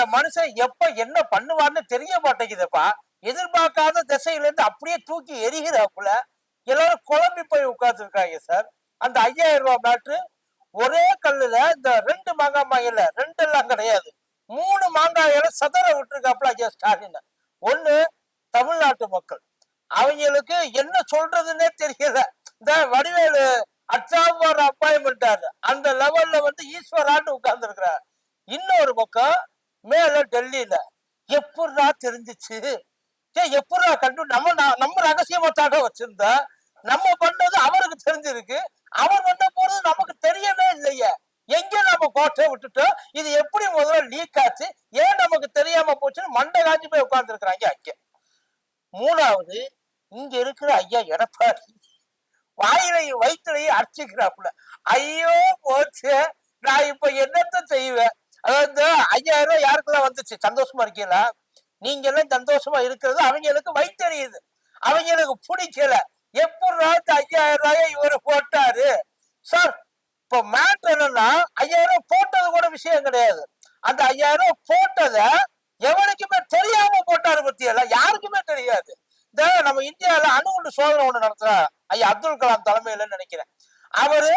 இந்த மனுஷன் எப்ப என்ன பண்ணுவார்னு தெரிய மாட்டேங்குதுப்பா. எதிர்பார்க்காத திசையில இருந்து அப்படியே தூக்கி எரிகிறாப்புல எல்லாரும் குழம்பி போய் உட்கார்ந்துருக்காங்க சார். அந்த ஐயாயிரம் ரூபாய் மேட்ரு ஒரே கல்லுல இந்த ரெண்டு மாங்காய் மாயில ரெண்டு எல்லாம் கிடையாது. மூணு மாங்காயில சதற விட்டுருக்காப்புல ஐயா ஸ்டாலின். ஒண்ணு தமிழ்நாட்டு மக்கள். அவங்களுக்கு என்ன சொல்றதுன்னே தெரியல. இந்த வடிவேலு அச்சாம்பார் அப்பாயின்மெண்ட் அந்த லெவல்ல வந்து ஈஸ்வரான்னு உட்கார்ந்து இன்னொரு பக்கம் மேல டெல்லியில. எப்படா தெரிஞ்சிச்சு? எப்படா கண்டு நம்ம நம்ம ரகசியமா தாங்க வச்சிருந்தா நம்ம பண்ணது அவருக்கு தெரிஞ்சிருக்கு. அவர் பண்ண போறது நமக்கு தெரியவே இல்லையே. எங்க நம்ம கோட்டை விட்டுட்டோம் இது எப்படி முதல்ல லீக் ஆச்சு? ஏன் நமக்கு தெரியாம போச்சுன்னு மண்டை காஞ்சி போய் உட்கார்ந்துருக்காங்க அங்க மூணாவது இங்க இருக்கிற ஐயா எடப்பாடி. வாயிலையும் வயிற்றுலையும் அடிச்சுக்கிறாப்புல. ஐயோ போச்சு. நான் இப்ப என்னத்த செய்வேன்? அதாவது ஐயாயிரம் ரூபாய் யாருக்கெல்லாம் வந்துச்சு? சந்தோஷமா இருக்கீங்களா? நீங்க எல்லாம் சந்தோஷமா இருக்கிறது அவங்களுக்கு வைத்தறியுது. அவங்களுக்கு பிடிக்கல. எப்படி ஐயாயிரம் ரூபாய இவரு போட்டாரு? சார் இப்ப மேட் என்னன்னா ஐயாயிரம் ரூபாய் போட்டது கூட விஷயம் கிடையாது. அந்த ஐயாயிரம் ரூபாய் போட்டத எவனுக்குமே தெரியாம போட்டாரு பத்தியெல்லாம் யாருக்குமே தெரியாது. இந்த நம்ம இந்தியால அணுகுண்டு சோதனை ஒண்ணு நடத்துற ஐயா அப்துல் கலாம் தலைமையில நினைக்கிறேன். அவரு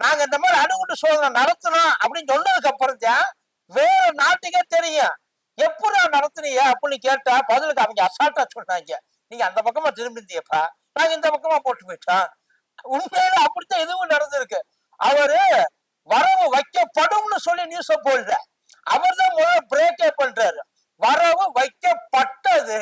நாங்க இந்த மாதிரி அணுகுண்டு சோதனை நடத்தணும் அப்படின்னு சொன்னதுக்கு அப்புறம் தான் வேற நாட்டுக்கே தெரியும். எப்படி நடத்துனீங்க? அப்படின்னு கேட்டா பதிலுக்கு அவங்க அசால்ட்டா சொன்னாங்க. நீங்க அந்த பக்கமா திரும்பிந்தியப்பா நாங்க இந்த பக்கமா போட்டு போயிட்டோம். உண்மையில அப்படித்தான் இதுவும் நடந்திருக்கு. அவரு வரவு வைக்கப்படும்னு சொல்லி நியூஸ போடுற அவர் தான் முதல்ல பிரேக்கே பண்றாரு. வரவு வைக்கப்பட்டது.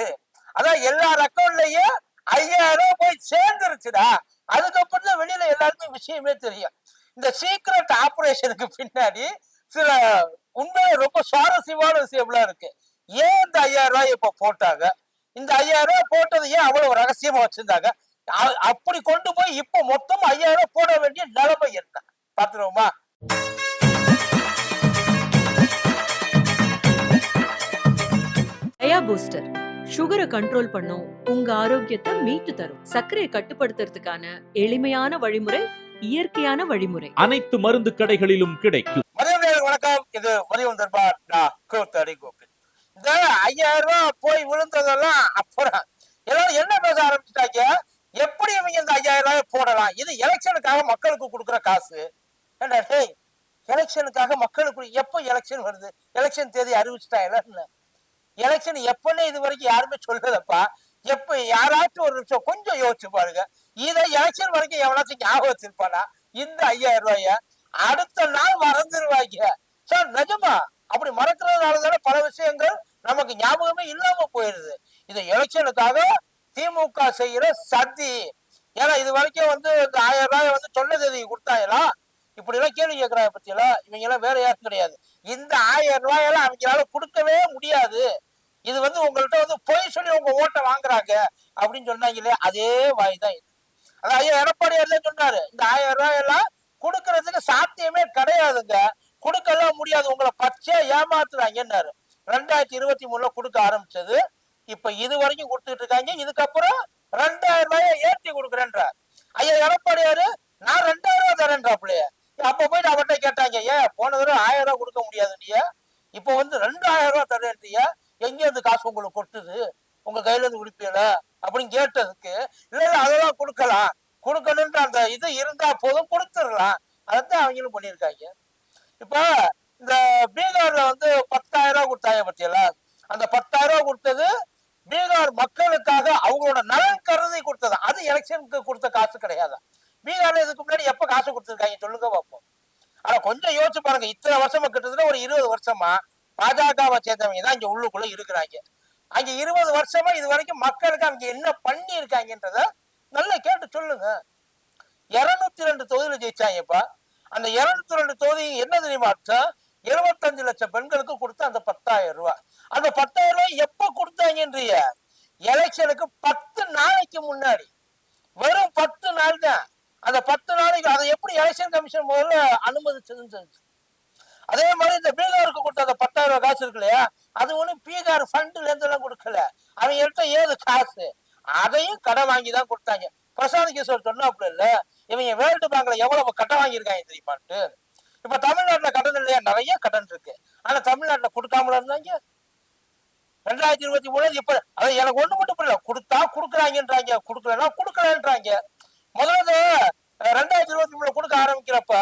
அதான் எல்லார் அக்கௌண்ட்லயும் ஐயாயிரம் போய் சேர்ந்துருச்சுடா. அதுக்கப்புறம் தான் வெளியில எல்லாருக்கும் விஷயமே தெரியும். இந்த சீக்ரெட் ஆபரேஷனுக்கு பின்னாடி சில உண்மையில ரொம்ப சுவாரஸ்யமான விஷயம்லாம் இருக்கு. ஏன் இந்த ஐயாயிரம் ரூபாய் இப்ப போட்டாங்க? இந்த ஐயாயிரம் ரூபாய் போட்டது ஏன் அவ்வளவு ரகசியமா வச்சிருந்தாங்க? அப்படி கொண்டு போய் இப்ப மொத்தம் ஐயாயிரம் ரூபாய் போட வேண்டிய நிலைமை என்ன? பாத்துருவோமா டயா பூஸ்டர் சுகரை கண்ட்ரோல் பண்ணும் உங்க ஆரோக்கியத்தை மீட்டு தரும். சர்க்கரையை கட்டுப்படுத்துறதுக்கான எளிமையான வழிமுறை இயற்கையான வழிமுறை. அனைத்து மருந்து கடைகளிலும் கிடைக்கும். வணக்கம். இது உதயம் தர்பார் நான் கோத்தடி கோபி இந்த ஐயாயிரம் ரூபாய் போய் விழுந்ததெல்லாம் அப்புறம் எல்லாரும் என்ன பேச ஆரம்பிச்சிட்டாங்க? எப்படி இவங்க இந்த ஐயாயிரம் ரூபாய் போடலாம்? இது எலெக்ஷனுக்காக மக்களுக்கு கொடுக்குற காசு. ஏண்டா டேய் எலெக்ஷனுக்காக மக்களுக்கு எப்போ எலெக்ஷன் வருது? எலெக்ஷன் தேதி அறிவிச்சிட்டாங்க எலெக்ஷன் எப்பன்னு இது வரைக்கும் யாருமே சொல்லலப்பா. எப்ப யாராச்சும் ஒரு நிமிஷம் கொஞ்சம் யோசிச்சு பாருங்க. இதை எலெக்ஷன் வரைக்கும் எவனாச்சும் ஞாபகம் வச்சிருப்பானா? இந்த ஐயாயிரம் ரூபாய அடுத்த நாள் மறந்துருவாங்க. சார் நிஜமா? அப்படி மறக்கிறதுனால தானே பல விஷயங்கள் நமக்கு ஞாபகமே இல்லாம போயிருது. இந்த எலெக்ஷனுக்காக திமுக செய்யற சதி. ஏன்னா இது வரைக்கும் வந்து இந்த ஆயிரம் ரூபாய் வந்து சொன்ன தேதி கொடுத்தாங்களா இப்படி எல்லாம் கேள்வி கேட்கறாங்க பத்தியெல்லாம் இவங்க எல்லாம் வேற யாரும் கிடையாது. இந்த ஆயிரம் ரூபாயெல்லாம் அவங்களால கொடுக்கவே முடியாது. இது வந்து உங்கள்கிட்ட வந்து பொய் சொல்லி உங்க ஓட்டை வாங்குறாங்க அப்படின்னு சொன்னாங்களே அதே வாய் தான் இது. அதான் ஐயா எடப்பாடியார் தான் சொன்னாரு இந்த ஆயிரம் ரூபாய் எல்லாம் கொடுக்கறதுக்கு சாத்தியமே கிடையாதுங்க. கொடுக்கலாம் முடியாது. உங்களை பச்சையா ஏமாத்துறாங்கன்னாரு ரெண்டாயிரத்தி இருபத்தி மூணுல கொடுக்க ஆரம்பிச்சது. இப்ப இது வரைக்கும் கொடுத்துட்டு இருக்காங்க. இதுக்கப்புறம் ரெண்டாயிரம் ரூபாய ஏற்றி கொடுக்குறேன்றார். ஐயா எடப்பாடியாரு நான் ரெண்டாயிரம் ரூபாய் தரேன்றாப்லையே அப்ப போயிட்டு அவர்கிட்ட கேட்டாங்க ஏன் போன தடவை ஆயிரம் ரூபாய் கொடுக்க முடியாது நீங்க இப்ப வந்து ரெண்டாயிரம் ரூபாய் தரேன்றியா. எங்க இருந்து காசு உங்களுக்கு கொட்டுது? உங்க கையில இருந்து குடிப்பீல அப்படின்னு கேட்டதுக்கு இல்ல இல்ல அதெல்லாம் கொடுக்கலாம். கொடுக்கணும்ன்ற அந்த இது இருந்தா போதும் கொடுத்துடலாம். அதைத்தான் அவங்களும் பண்ணியிருக்காங்க. இப்ப இந்த பீகார்ல வந்து பத்தாயிரம் ரூபாய் கொடுத்தாங்க பத்தியல அந்த பத்தாயிரம் ரூபாய் கொடுத்தது பீகார் மக்களுக்காக அவங்களோட நலன் கருதி கொடுத்தது. அது எலெக்ஷனுக்கு கொடுத்த காசு கிடையாது. பீகார்ல இதுக்கு முன்னாடி எப்ப காசு கொடுத்துருக்காங்க சொல்லுங்க பார்ப்போம். ஆனா கொஞ்சம் யோசிச்சு பாருங்க. இத்தனை வருஷமா கிட்டத்தட்ட ஒரு இருபது வருஷமா பாஜகவை சேர்ந்தவங்க தான் இங்க உள்ளுக்குள்ள இருக்கிறாங்க. அங்க இருபது வருஷமா இது வரைக்கும் மக்களுக்கு அங்க என்ன பண்ணி இருக்காங்கன்றத நல்லா கேட்டு சொல்லுங்க. இருநூத்தி ரெண்டு தொகுதியில ஜெயிச்சாங்கப்பா அந்த இருநூத்தி ரெண்டு தொகுதி என்ன தெரியுமா அர்த்தம் இருபத்தஞ்சு லட்சம் பெண்களுக்கு கொடுத்த அந்த பத்தாயிரம் ரூபாய். அந்த பத்தாயிரம் ரூபாய் எப்ப கொடுத்தாங்கன்றிய எலெக்ஷனுக்கு பத்து நாளைக்கு முன்னாடி. வெறும் பத்து நாள் தான். அந்த பத்து நாளைக்கு அதை எப்படி எலெக்ஷன் கமிஷன் முதல்ல அனுமதிச்சதுன்னு செஞ்சு அதே மாதிரி இந்த பீகாருக்கு கொடுத்த அந்த பத்தாயிரம் ரூபாய் காசு இருக்கு இல்லையா? அது ஒன்றும் பீகார் ஃபண்ட்ல இருந்து எல்லாம் கொடுக்கல. அவங்கள்ட்ட ஏது காசு? அதையும் கடன் வாங்கி தான் கொடுத்தாங்க. பிரசாந்த் கிஷோர் சொன்னாப்புல இல்லை இவங்க வேர்ல்டு பேங்க்ல எவ்வளவு கடன் வாங்கியிருக்காங்க தெரியுமான்ட்டு? இப்ப தமிழ்நாட்டுல கடன் இல்லையா? நிறைய கடன் இருக்கு. ஆனா தமிழ்நாட்டுல கொடுக்காமல இருந்தாங்க? ரெண்டாயிரத்தி இருபத்தி மூணு இப்ப அதை எனக்கு ஒண்ணு மட்டும் புரியல. கொடுத்தா கொடுக்குறாங்கன்றாங்க. கொடுக்கலன்னா கொடுக்கலன்றாங்க. முதல்ல ரெண்டாயிரத்தி இருபத்தி மூணுல கொடுக்க ஆரம்பிக்கிறப்ப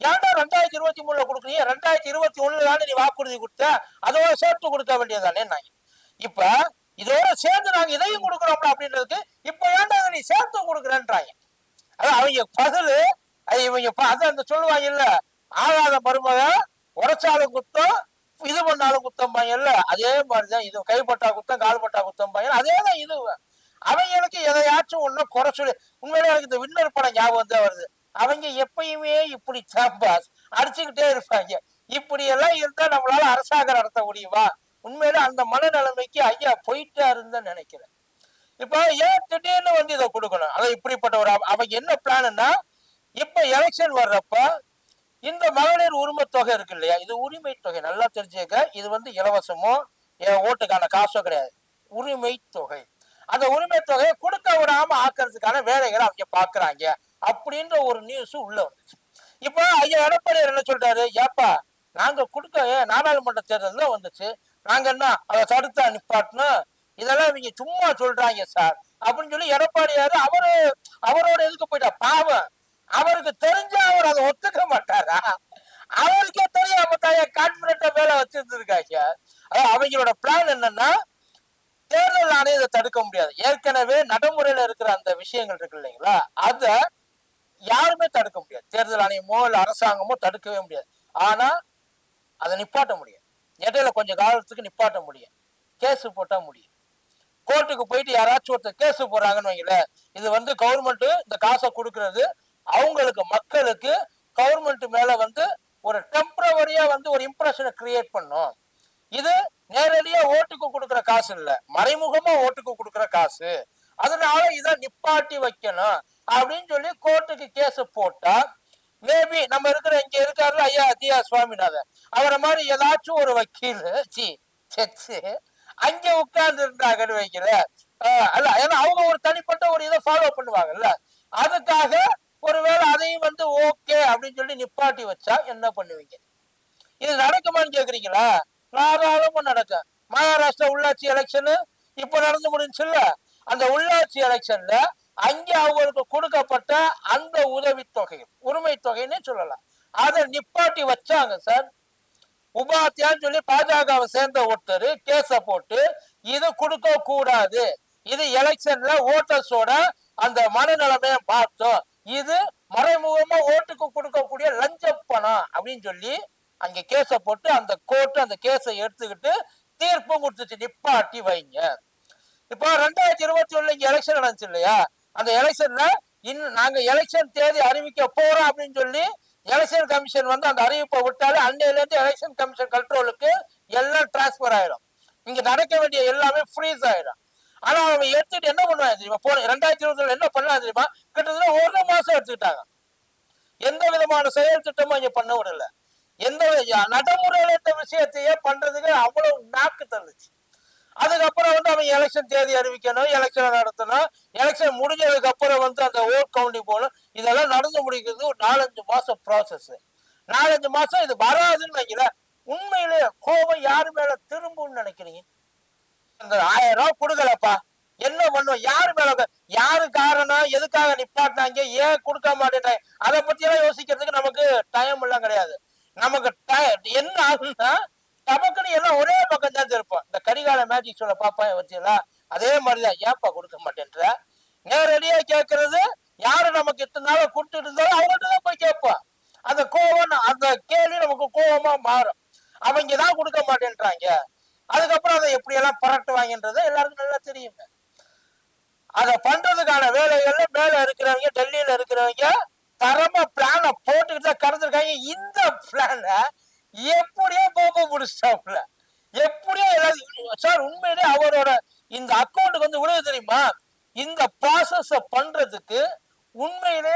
ஏன்டா ரெண்டாயிரத்தி இருபத்தி மூணுல கொடுக்குறீங்க? ரெண்டாயிரத்தி இருபத்தி ஒண்ணுல தானே நீ வாக்குறுதி கொடுத்த? அதோட சேர்த்து கொடுக்க வேண்டியதானே நாங்க. இப்ப இதோட சேர்ந்து நாங்க இதையும் கொடுக்குறோம்ல அப்படின்றதுக்கு இப்ப ஏன்டா நீ சேர்த்து கொடுக்குறேன்றாங்க? அதான் அவங்க பதில் இவங்க அதான் அந்த சொல்லுவாங்க இல்ல ஆகாத மருமக உரைச்சாலும் குத்தம் இது பண்ணாலும் குத்தம் இல்ல அதே மாதிரிதான் இது கைப்பட்டா குத்தம் கால்பட்டா குத்தம் பையன் அதே தான் இது. அவங்களுக்கு எதையாச்சும் ஒன்றும் குறை சொல்லி உண்மையிலே எனக்கு இந்த வின்னர் படம் ஞாபகம் தான் வருது. அவங்க எப்பயுமே இப்படி சாம்பாஸ் அடிச்சுக்கிட்டே இருப்பாங்க. இப்படி எல்லாம் இருந்தா நம்மளால அரசாங்கம் நடத்த முடியுமா? உண்மையில அந்த மனநிலைமைக்கு ஐயா போயிட்டாருன்னு தான் நினைக்கிறேன். இப்போ ஏன் திடீர்னு வந்து இதை கொடுக்கணும்? அதை இப்படிப்பட்ட ஒரு அவ- அவங்க என்ன பிளான்னா இப்ப எலெக்ஷன் வர்றப்ப இந்த மகளிர் உரிமை தொகை இருக்கு இல்லையா? இது உரிமை தொகை நல்லா தெரிஞ்சுக்க. இது வந்து இலவசமோ என் ஓட்டுக்கான காசோ கிடையாது. உரிமை தொகை. அந்த உரிமை தொகையை கொடுக்க விடாம ஆக்குறதுக்கான வேலைகளை அவங்க பாக்குறாங்க அப்படின்ற ஒரு நியூஸ் உள்ள வந்துச்சு. இப்போ ஐயா எடப்பாடியார் என்ன சொல்றாரு? ஏப்பா நாங்க கொடுக்க நாடாளுமன்ற தேர்தல் தான் வந்துச்சு. நாங்க என்ன அதை தடுத்தா நிப்பாட்டணும்? இதெல்லாம் இவங்க சும்மா சொல்றாங்க சார். அப்படின்னு சொல்லி எடப்பாடியாரு அவரு அவரோட எதுக்கு போயிட்டா பாவம். அவருக்கு தெரிஞ்ச அவர் அதை ஒத்துக்க மாட்டாரா? அவருக்கே தெரியாம தாய கான்பிடண்டா வேலை வச்சிருந்திருக்காங்க. அதாவது அவங்களோட பிளான் என்னன்னா தேர்தல் ஆணையத்தை தடுக்க முடியாது. ஏற்கனவே நடைமுறையில இருக்கிற அந்த விஷயங்கள் இருக்கு இல்லைங்களா? அத யாருமே தடுக்க முடியாது. தேர்தல் ஆணையமோ இல்ல அரசாங்கமோ தடுக்கவே முடியாது. ஆனா அதை நிப்பாட்ட முடியும். இடையில கொஞ்சம் காலத்துக்கு நிப்பாட்ட முடியும். கேஸ் போட்டா முடியும். கோர்ட்டுக்கு போயிட்டு யாராச்சும் ஒருத்தர் கேஸ் போடுறாங்கன்னு வைங்களேன் இது வந்து கவர்மெண்ட் இந்த காசை கொடுக்கறது. அவங்களுக்கு மக்களுக்கு கவர்மெண்ட் மேல வந்து ஒரு டெம்பரவரியா வந்து ஒரு இம்ப்ரெஷனை கிரியேட் பண்ணும். இது நேரடியா ஓட்டுக்கு கொடுக்குற காசு இல்ல. மறைமுகமா ஓட்டுக்கு கொடுக்குற காசு. அதனால இதை நிப்பாட்டி வைக்கணும் அப்படின்னு சொல்லி கோர்ட்டுக்கு கேஸ் போட்டா மேபி நம்ம இருக்கிற இங்க இருக்காருல ஐயா அத்தியா சுவாமிநாதன். அவரை மாதிரி ஏதாச்சும் ஒரு வக்கீல் சி செச்சு அங்க உட்கார்ந்து இருந்தாங்கன்னு வைக்கிற அல்ல ஏன்னா அவங்க ஒரு தனிப்பட்ட ஒரு இதை ஃபாலோ பண்ணுவாங்கல்ல. அதுக்காக ஒருவேளை அதையும் வந்து ஓகே அப்படின்னு சொல்லி நிப்பாட்டி வச்சா என்ன பண்ணுவீங்க? இது நடக்குமான்னு கேக்குறீங்களா? தாராளமா நடக்கும். மகாராஷ்டிரா உள்ளாட்சி எலெக்ஷனு இப்ப நடந்து முடிஞ்சுல்ல அந்த உள்ளாட்சி எலெக்ஷன்ல அங்க அவங்களுக்கு கொடுக்கப்பட்ட அந்த உதவித்தொகை உரிமை தொகைன்னு சொல்லலாம். அதை நிப்பாட்டி வச்சாங்க சார் உபாத்தியான்னு சொல்லி பாஜகவை சேர்ந்த ஒருத்தர் கேஸ போட்டு இது கொடுக்க கூடாது. இது எலெக்ஷன்ல ஓட்டர்ஸோட அந்த மனநிலைமைய பார்த்தோம். இது மறைமுகமா ஓட்டுக்கு கொடுக்கக்கூடிய லஞ்ச பணம் அப்படின்னு சொல்லி அங்க கேஸ போட்டு அந்த கோர்ட் அந்த கேஸை எடுத்துக்கிட்டு தீர்ப்பும் கொடுத்துச்சு. நிப்பாட்டி வைங்க. இப்போ ரெண்டாயிரத்தி இருபத்தி ஒண்ணுல இங்க எலெக்ஷன் நடந்துச்சு இல்லையா? அந்த எலெக்ஷன்ல இன் நாங்க எலெக்ஷன் தேதி அறிவிக்க போறோம் அப்படின்னு சொல்லி எலெக்ஷன் கமிஷன் வந்து அந்த அறிவிப்பை விட்டாலே அன்னையிலேருந்து எலெக்ஷன் கமிஷன் கண்ட்ரோலுக்கு எல்லாம் டிரான்ஸ்ஃபர் ஆயிடும் இங்கே நடக்க வேண்டிய எல்லாமே ஃப்ரீஸ் ஆயிடும் ஆனால் அவங்க எடுத்துட்டு என்ன பண்ணுவாங்க தெரியுமா? போன ரெண்டாயிரத்தி இருபதுல என்ன பண்ணலாம் தெரியுமா? கிட்டத்தட்ட ஒரு மாதம் எடுத்துக்கிட்டாங்க. எந்த விதமான செயல் திட்டமும் இங்கே பண்ண விடல. எந்த நடைமுறையில் இந்த விஷயத்தையே பண்ணுறதுக்கு அவ்வளோ நாக்கு தந்துச்சு அதுக்கப்புறம் வந்து அவங்க எலெக்ஷன் தேதி அறிவிக்கணும் எலெக்ஷன் நடத்தணும். எலெக்ஷன் முடிஞ்சதுக்கு அப்புறம் வந்து அந்த ஓட் கவுண்டிங் போகணும். இதெல்லாம் நடந்து முடிக்கிறது ஒரு நாலஞ்சு மாசம் ப்ராசஸ் நாலஞ்சு மாசம் இது வராதுன்னு வைக்கல உண்மையிலே கோபம் யாரு மேல திரும்பும்னு நினைக்கிறீங்க? அந்த ஆயிரம் ரூபாய் கொடுக்கலப்பா. என்ன பண்ணும்? யாரு மேல யாரு காரணம்? எதுக்காக நிப்பாட்டினாங்க? ஏன் கொடுக்க மாட்டேன்றாங்க? அதை பத்தி எல்லாம் யோசிக்கிறதுக்கு நமக்கு டைம் எல்லாம் கிடையாது. நமக்கு என்ன ஆகுதுன்னா நமக்குன்னு எல்லாம் ஒரே பக்கம் தான் இருப்போம் இந்த கரிகால மேஜிக் சொல்ல பாப்பா வச்சுலாம் அதே மாதிரிதான். ஏப்பா கொடுக்க மாட்டேன்ற? நேரடியா கேட்கறது யாரு நமக்கு இத்தனை நாள கொடுத்துட்டு இருந்தாலும் அவங்கள்ட்ட தான் போய் கேட்போம் அந்த கோவம் அந்த கேள்வி நமக்கு கோவமா மாறும். அவங்க தான் கொடுக்க மாட்டேன்றாங்க. அதுக்கப்புறம் அதை எப்படி எல்லாம் புரட்டுவாங்கன்றது எல்லாருக்கும் நல்லா தெரியுங்க அதை பண்றதுக்கான வேலைகள்ல மேல இருக்கிறவங்க டெல்லியில இருக்கிறவங்க தரமா பிளான போட்டுக்கிட்டு தான் கடந்திருக்காங்க. இந்த பிளான எப்படியோ போக முடிச்சாப்ல எப்படியோ சார் உண்மையிலே அவரோட இந்த அக்கௌண்ட்டுக்கு வந்து உழவு தெரியுமா? இந்த ப்ராசஸ பண்றதுக்கு உண்மையிலே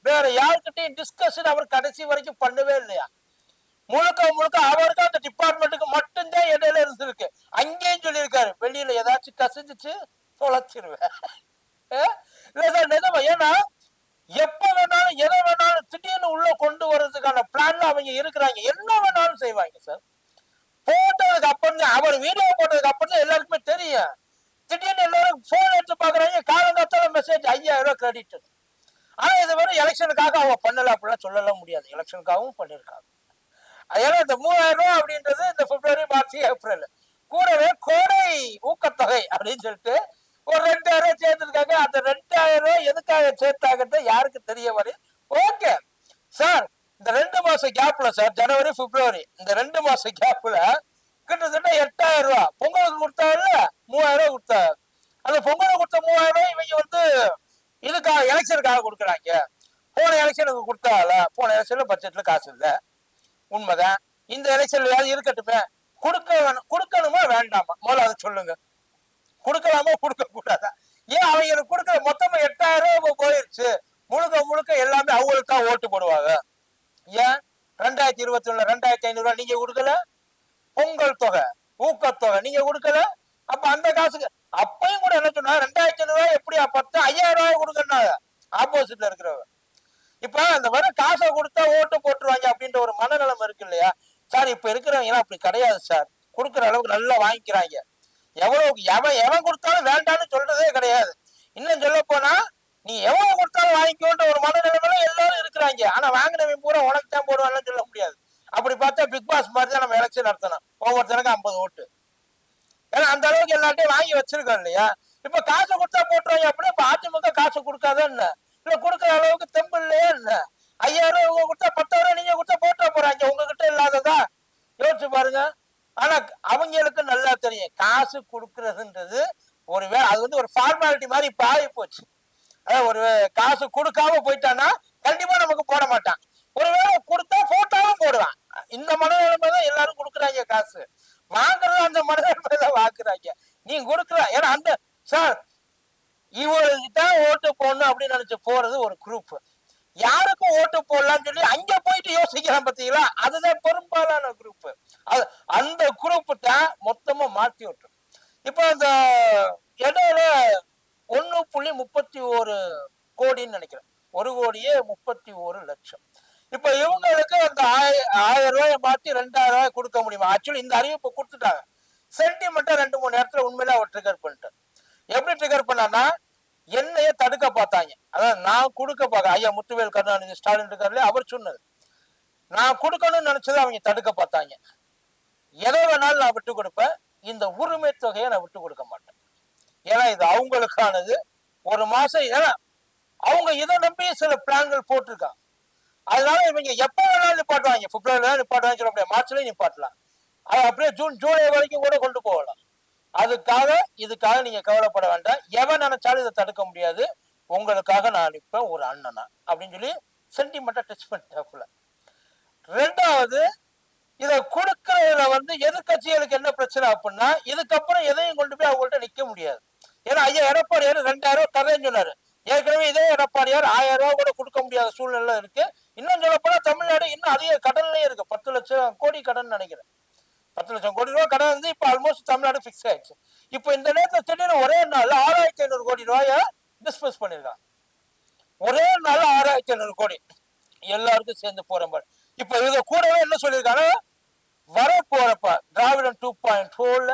வேற யாருக்கிட்டையும் டிஸ்கஷன் அவர் கடைசி வரைக்கும் பண்ணவே இல்லையா? முழுக்க முழுக்க அவருக்கு அந்த டிபார்ட்மெண்ட்டுக்கு மட்டும்தான் இடையில இருந்திருக்கு. அங்கேயும் சொல்லியிருக்காரு வெளியில ஏதாச்சும் கசிஞ்சிச்சு தொலைச்சிருவேன். அஹ் இல்ல சார் நிஜமா ஏன்னா எப்ப வேணாலும் எதை வேணாலும் திடீர்னு உள்ள கொண்டு வர்றதுக்கான பிளான்ல அவங்க இருக்கிறாங்க. என்ன வேணாலும் செய்வாங்க சார் போட்டதுக்கு அப்புறம் தான் அவர் வீடியோ போட்டதுக்கு அப்புறம் தான் எல்லாருக்குமே தெரியும். திடீர்னு எல்லாரும் போன் எடுத்து பாக்குறாங்க காலங்காத்தால மெசேஜ் ஐயாயிரம் ரூபாய் கிரெடிட் ஆனா இது வரை எலெக்ஷனுக்காக அவங்க பண்ணல அப்படிலாம் சொல்லலாம் முடியாது. எலெக்ஷனுக்காகவும் பண்ணியிருக்காங்க ஏன்னா இந்த மூவாயிரம் ரூபாய் அப்படின்றது இந்த பிப்ரவரி மார்ச் ஏப்ரல் கூடவே கோடை ஊக்கத்தொகை அப்படின்னு சொல்லிட்டு ஒரு ரெண்டாயிரம் ரூபாய் சேர்த்துருக்காங்க அந்த ரெண்டாயிரம் ரூபாய் எதுக்காக சேர்த்தாங்கன்னு யாருக்கு தெரிய வரையும் ஓகே. சார் இந்த ரெண்டு மாசம் கேப்ல சார் ஜனவரி பிப்ரவரி இந்த ரெண்டு மாசம் கேப்ல கிட்டத்தட்ட எட்டாயிரம் ரூபாய் பொங்கலுக்கு கொடுத்தாருல மூவாயிரம் ரூபாய் கொடுத்தாரு. அந்த பொங்கலுக்கு கொடுத்த மூவாயிரம் ரூபாய் இவங்க வந்து இதுக்காக எலெக்ஷனுக்காக கொடுக்குறாங்க. போன எலெக்ஷனுக்கு கொடுத்தால போன எலெக்ஷன்ல பட்ஜெட்ல காசு இல்லை. உண்மைதான். இந்த எலெக்ஷன்ல இருக்கட்டுமே. கொடுக்க வேணும். கொடுக்கணுமா? வேண்டாமா? முதல்ல அதை சொல்லுங்க. கொடுக்கலாமோ கொடுக்க கூடாதா ஏன் அவங்களுக்கு கொடுக்குற மொத்தமா எட்டாயிரம் ரூபாய் போயிருச்சு. முழுக்க முழுக்க எல்லாமே அவங்களுக்கு தான் ஓட்டு போடுவாங்க. ஏன்? ரெண்டாயிரத்தி இருபத்தி ஒண்ணுல ரெண்டாயிரத்தி ஐநூறு ரூபாய் நீங்க கொடுக்கல? பொங்கல் தொகை ஊக்கத்தொகை நீங்க கொடுக்கல? அப்ப அந்த காசுக்கு அப்பையும் கூட என்ன சொன்னா ரெண்டாயிரத்தி ஐநூறு ரூபாய் எப்படியா? பத்து ஐயாயிரம் ரூபாய் கொடுக்கணும் ஆப்போசிட்ல இருக்கிறவங்க. இப்ப அந்த வர காசை கொடுத்தா ஓட்டு போட்டுருவாங்க அப்படின்ற ஒரு மனநலம் இருக்கு இல்லையா? சார் இப்ப இருக்கிறவங்க எல்லாம் அப்படி கிடையாது சார். கொடுக்குற அளவுக்கு நல்லா வாங்கிக்கிறாங்க. எவ்வளவு எவன் எவன் கொடுத்தாலும் வேண்டாம்னு சொல்றதே கிடையாது. இன்னும் சொல்ல போனா நீ எவ்வளவு கொடுத்தாலும் வாங்கிக்கோன்ற ஒரு மனநிலைமையில எல்லாரும் இருக்கிறாங்க. ஆனா வாங்கினவன் பூரா உனக்கு தான் போடுவான்னு சொல்ல முடியாது. அப்படி பார்த்தா பிக் பாஸ் மாதிரி தான் நம்ம எலெக்ஷன் நடத்தணும். ஒவ்வொருத்தனுக்கு ஐம்பது ஓட்டு. ஏன்னா அந்த அளவுக்கு எல்லாத்தையும் வாங்கி வச்சிருக்கோம் இல்லையா? இப்ப காசு கொடுத்தா போட்டுருவாங்க அப்படின்னா இப்ப அதிமுக காசு கொடுக்காத என்ன? இல்ல கொடுக்குற அளவுக்கு தெம்பு இல்லையா என்ன? ஐயாயிரம் ரூபாய் கொடுத்தா பத்தாயிரம் நீங்க கொடுத்தா போட்டு போறாங்க. உங்ககிட்ட இல்லாததா? யோசிச்சு பாருங்க. ஆனா அவங்களுக்கு நல்லா தெரியும். காசு கொடுக்கறதுன்றது ஒரு அது வந்து ஒரு ஃபார்மாலிட்டி மாதிரி இப்ப ஆகி போச்சு அதாவது ஒரு காசு கொடுக்காம போயிட்டான்னா கண்டிப்பா நமக்கு போட மாட்டான். ஒருவேளை கொடுத்தா போட்டாலும் போடுவான். இந்த மனநிலைமை தான் எல்லாரும் கொடுக்குறாங்க காசு. வாங்குறது அந்த மனநிலைமை தான் வாங்குறாங்க நீங்க கொடுக்குற ஏன்னா அந்த சார் இவருக்கு தான் ஓட்டு போடணும் அப்படின்னு நினைச்சு போறது ஒரு குரூப் யாருக்கும் ஓட்டு போடலாம்னு சொல்லி அங்க போயிட்டு யோசிக்கிறான் பாத்தீங்களா? அதுதான் பெரும்பாலான குரூப் அந்த குரூப் தான் மொத்தமா மாத்தி விட்டுரும் இப்போ அந்த இடையில ஒண்ணு புள்ளி முப்பத்தி ஒரு கோடின்னு நினைக்கிறேன். ஒரு கோடியே முப்பத்தி ஒரு லட்சம். இப்ப இவங்களுக்கு அந்த ஆய- ஆயிரம் ரூபாயை மாத்தி ரெண்டாயிரம் ரூபாய் கொடுக்க முடியுமா? ஆக்சுவலி இந்த அறிவிப்பு கொடுத்துட்டாங்க. சென்டிமெண்ட்டா ரெண்டு மூணு நேரத்துல உண்மையில அவர் ட்ரிகர் பண்ணிட்டு எப்படி ட்ரிகர் பண்ணான்னா என்னைய தடுக்க பார்த்தாங்க. அதாவது நான் கொடுக்க பார்க்க ஐயா முத்துவேல் கருணாநிதி ஸ்டாலின் இருக்காருல்ல அவர் சொன்னது. நான் கொடுக்கணும்னு நினைச்சதை அவங்க தடுக்க பார்த்தாங்க. எதை வேணாலும் நான் விட்டு கொடுப்பேன். இந்த உரிமை தொகையை நான் விட்டு கொடுக்க மாட்டேன். ஏன்னா இது அவங்களுக்கானது. ஒரு மாசம் ஏன்னா அவங்க இதை நம்பி சில பிளான்கள் போட்டிருக்காங்க. அதனால இவங்க எப்ப வேணாலும் நிப்பாட்டுவாங்க. பிப்ரவரியில நிப்பாட்டுவாங்க சொல்ல முடியாது. மார்ச்லயும் நிப்பாட்டலாம். அது அப்படியே ஜூன் ஜூலை வரைக்கும் கூட கொண்டு போகலாம். அதுக்காக இதுக்காக நீங்க கவலைப்பட வேண்டாம். எவன் நினைச்சாலும் இதை தடுக்க முடியாது. உங்களுக்காக நான் நிற்பேன். ஒரு அண்ணனா அப்படின்னு சொல்லி சென்டிமெண்டா டச் பண்ணிட்டாப்புல. ரெண்டாவது இதை கொடுக்கறதுல வந்து எதிர்கட்சிகளுக்கு என்ன பிரச்சனை அப்படின்னா இதுக்கப்புறம் எதையும் கொண்டு போய் அவங்கள்ட்ட நிக்க முடியாது. ஏன்னா ஐயா எடப்பாடியார் ரெண்டாயிரம் ரூபாய் தரேன்னு சொன்னாரு. ஏற்கனவே இதே எடப்பாடியார் ஆயிரம் ரூபா கூட கொடுக்க முடியாத சூழ்நிலை இருக்கு. இன்னும் சொல்லப்போனா தமிழ்நாடு இன்னும் அதிக கடன்லயே இருக்கு. பத்து லட்சம் கோடி கடன் நினைக்கிறேன். பத்து லட்சம் கோடி ரூபாய் கடன் வந்து இப்ப ஆல்மோஸ்ட் தமிழ்நாடு ஃபிக்ஸ் ஆயிடுச்சு. இப்போ இந்த நேரத்தில் திடீர்னு ஒரே நாள் ஆறாயிரத்தி ஐநூறு கோடி ரூபாய டிஸ்பஸ் பண்ணிருக்காங்க. ஒரே நாள் ஆறாயிரத்தி ஐநூறு கோடி. எல்லாருக்கும் சேர்ந்து போற மாதிரி இப்ப இதை கூடவே என்ன சொல்லியிருக்காங்க வர போறப்ப திராவிடம் டூ பாயிண்ட் ஃபோர்ல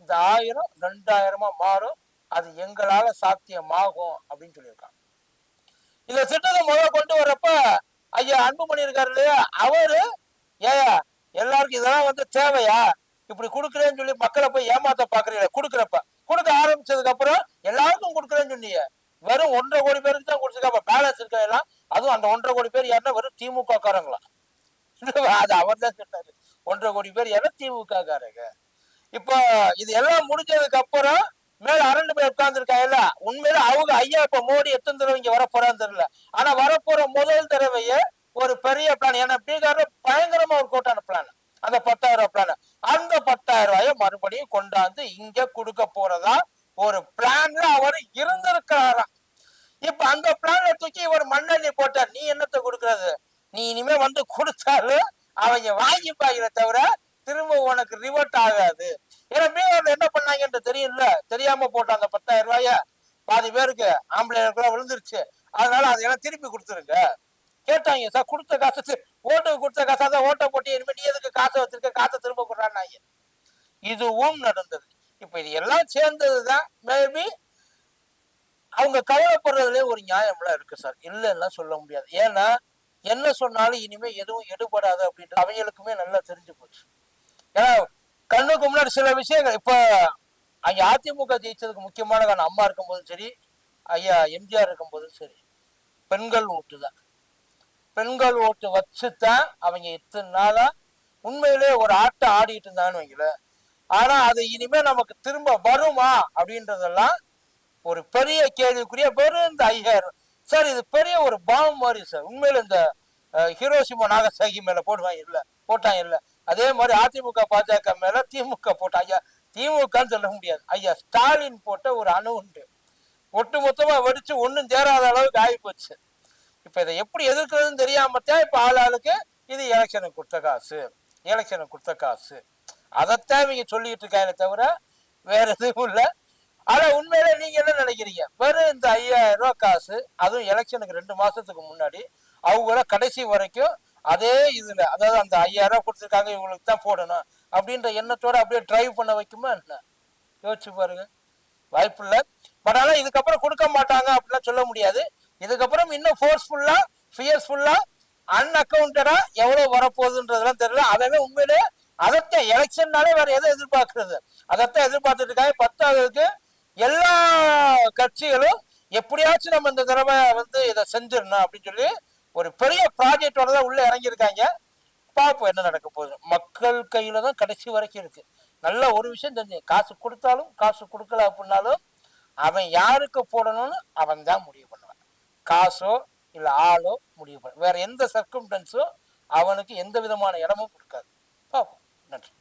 இந்த ஆயிரம் ரெண்டாயிரமா மாறும். அது எங்களால சாத்தியமாகும் அப்படின்னு சொல்லியிருக்காங்க. இந்த திட்டத்தை முதல்ல கொண்டு வரப்ப ஐயா அன்புமணி இருக்காரு இல்லையா? அவரு ஏயா எல்லாருக்கும் இதெல்லாம் வந்து தேவையா? இப்படி கொடுக்குறேன்னு சொல்லி மக்களை போய் ஏமாத்த பாக்குறீங்க. கொடுக்குறப்ப கொடுக்க ஆரம்பிச்சதுக்கு அப்புறம் எல்லாருக்கும் கொடுக்குறேன்னு சொன்னீங்க. வெறும் ஒன்றரை கோடி பேருக்கு தான் கொடுத்துருக்காப்ப பேலன்ஸ் இருக்கா எல்லாம்? அதுவும் அந்த ஒன்றரை கோடி பேர் யாருன்னா வெறும் திமுக காரங்களா அது அவர் தான் சொன்னாரு. ஒன்றரை கோடி பேர் யாரும் திமுக காரங்க இப்போ இது எல்லாம் முடிஞ்சதுக்கு அப்புறம் மேல அரண்டு போய் உட்கார்ந்துருக்காங்கல்ல உண்மையில அவங்க ஐயா இப்ப மோடி எத்தனை தடவை இங்க வரப்போறான்னு தெரியல. ஆனா வரப்போற முதல் தடவையே ஒரு பெரிய பிளான் ஏன்னா பீகார்ல பயங்கரமா ஒரு கோட்டான பிளான் அந்த பத்தாயிரம் ரூபாய் பிளான் அந்த பத்தாயிரம் ரூபாய மறுபடியும் கொண்டாந்து இங்க கொடுக்க போறதா ஒரு பிளான்ல அவர் இருந்திருக்கிறாராம் இப்ப அந்த பிளான்ல தூக்கி இவர் மண்ணெண்ணி போட்டார். நீ என்னத்தை கொடுக்கறது? நீ இனிமே வந்து கொடுத்தாலும் அவங்க வாங்கிப்பாங்களே தவிர திரும்ப உனக்கு ரிவர்ட் ஆகாது. ஏன்னா மீனவர்கள் என்ன பண்ணாங்கன்ற தெரியும்ல தெரியாம போட்ட அந்த பத்தாயிரம் ரூபாய. பாதி பேருக்கு ஆம்பளைக்குள்ள விழுந்துருச்சு. அதனால அதையெல்லாம் திருப்பி கொடுத்துருங்க. கேட்டாங்க சார் கொடுத்த காசு ஓட்டு ஓட்டுக்கு கொடுத்த காசு தான் ஓட்டை போட்டு இனிமேல் நீ எதுக்கு காசை வச்சிருக்க? காசை திரும்ப கொடுறான்னாங்க. இதுவும் நடந்தது. இப்ப இது எல்லாம் சேர்ந்ததுதான் மேபி அவங்க கவலைப்படுறதுலயே ஒரு நியாயம்லாம் இருக்கு சார். இல்லைன்னா சொல்ல முடியாது. ஏன்னா என்ன சொன்னாலும் இனிமே எதுவும் எடுபடாது அப்படின்ட்டு அவங்களுக்குமே நல்லா தெரிஞ்சு போச்சு. ஏன்னா கண்ணுக்கு முன்னாடி சில விஷயங்கள் இப்ப அங்க அதிமுக ஜெயிச்சதுக்கு முக்கியமான காரணம் அம்மா இருக்கும்போதும் சரி ஐயா எம்ஜிஆர் இருக்கும்போதும் சரி பெண்கள் ஓட்டு தான். பெண்கள் ஓட்டு வச்சுதான் அவங்க இத்தனை நாளா உண்மையிலே ஒரு ஆட்டம் ஆடிட்டு இருந்தான்னு வைங்களேன். ஆனா அது இனிமே நமக்கு திரும்ப வருமா அப்படின்றதெல்லாம் ஒரு பெரிய கேள்விக்குரிய வெறும் இந்த ஐயாயிரம் சார் இது பெரிய ஒரு பாவம் மாதிரி சார். உண்மையில இந்த அஹ், நாகசாகி மேல போடுவாங்க இல்ல போட்டாங்க இல்ல. அதே மாதிரி அதிமுக பாஜக மேல திமுக போட்டா ஐயா திமுகன்னு சொல்ல முடியாது. ஐயா ஸ்டாலின் போட்ட ஒரு அணு உண்டு. ஒட்டு மொத்தமா வெடிச்சு ஒன்றும் தேராத அளவுக்கு ஆகி போச்சு இப்ப இதை எப்படி எதிர்க்கிறதுன்னு தெரியாமத்தான் இப்ப ஆள் ஆளுக்கு இது எலெக்ஷனுக்கு கொடுத்த காசு. எலெக்ஷனுக்கு கொடுத்த காசு. அதைத்தான் இவங்க சொல்லிட்டு இருக்காங்க தவிர வேற எதுவும் இல்லை. ஆனா உண்மையில நீங்க என்ன நினைக்கிறீங்க? வெறும் இந்த ஐயாயிரம் ரூபாய் காசு அதுவும் எலெக்ஷனுக்கு ரெண்டு மாசத்துக்கு முன்னாடி அவங்கள கடைசி வரைக்கும் அதே இதுல அதாவது அந்த ஐயாயிரம் ரூபாய் கொடுத்துருக்காங்க இவங்களுக்கு தான் போடணும் அப்படின்ற எண்ணத்தோட அப்படியே டிரைவ் பண்ண வைக்குமா என்ன? யோசிச்சு பாருங்க. வாய்ப்பு இல்லை. பட் ஆனா இதுக்கப்புறம் கொடுக்க மாட்டாங்க அப்படிலாம் சொல்ல முடியாது. இதுக்கப்புறம் இன்னும் ஃபோர்ஸ்ஃபுல்லா ஃபியர்ஸ்ஃபுல்லா அன்அக்கௌண்டடா எவ்வளவு வரப்போகுதுன்றதெல்லாம் தெரியல. அதவே உண்மையிலே அதைத்தான் எலெக்ஷன்னாலே வேற எதை எதிர்பார்க்கறது? அதைத்தான் எதிர்பார்த்துட்டு இருக்காங்க. பத்தாவதுக்கு எல்லா கட்சிகளும் எப்படியாச்சும் நம்ம இந்த தடவை வந்து இதை செஞ்சிடணும் அப்படின்னு சொல்லி ஒரு பெரிய ப்ராஜெக்டோட தான் உள்ள இறங்கியிருக்காங்க. பார்ப்போம் என்ன நடக்க போகுது. மக்கள் கையில தான் கடைசி வரைக்கும் இருக்கு. நல்ல ஒரு விஷயம் தெரிஞ்சு காசு கொடுத்தாலும் காசு கொடுக்கல அப்படின்னாலும் அவன் யாருக்கு போடணும்னு அவன் தான் முடிவு பண்ணுவான். காசோ இல்லை ஆளோ முடிவு பண்ண வேற எந்த சர்க்கம்டன்ஸோ அவனுக்கு எந்த விதமான இடமும் கொடுக்காது. பார்ப்போம் நன்றி.